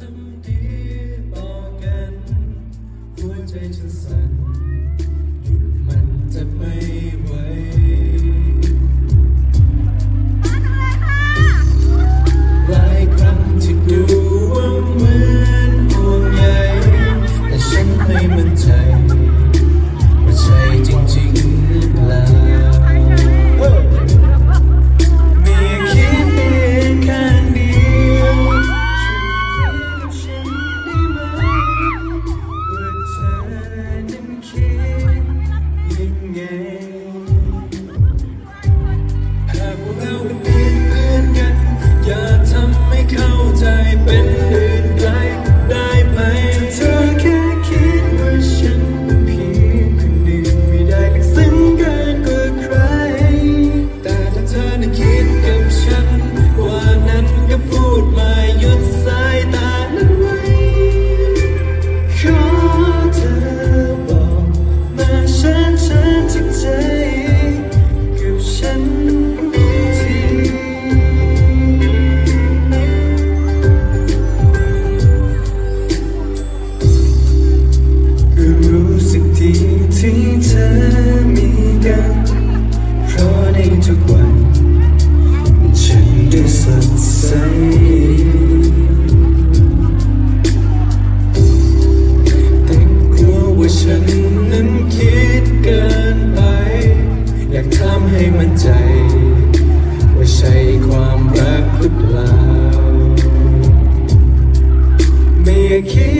ทำดีต่อกัน หัวใจฉันสั่นหยุดมันจะไม่ ให้มั่นใจ ว่าใช่ความรักหรือเปล่าไม่อยากคิด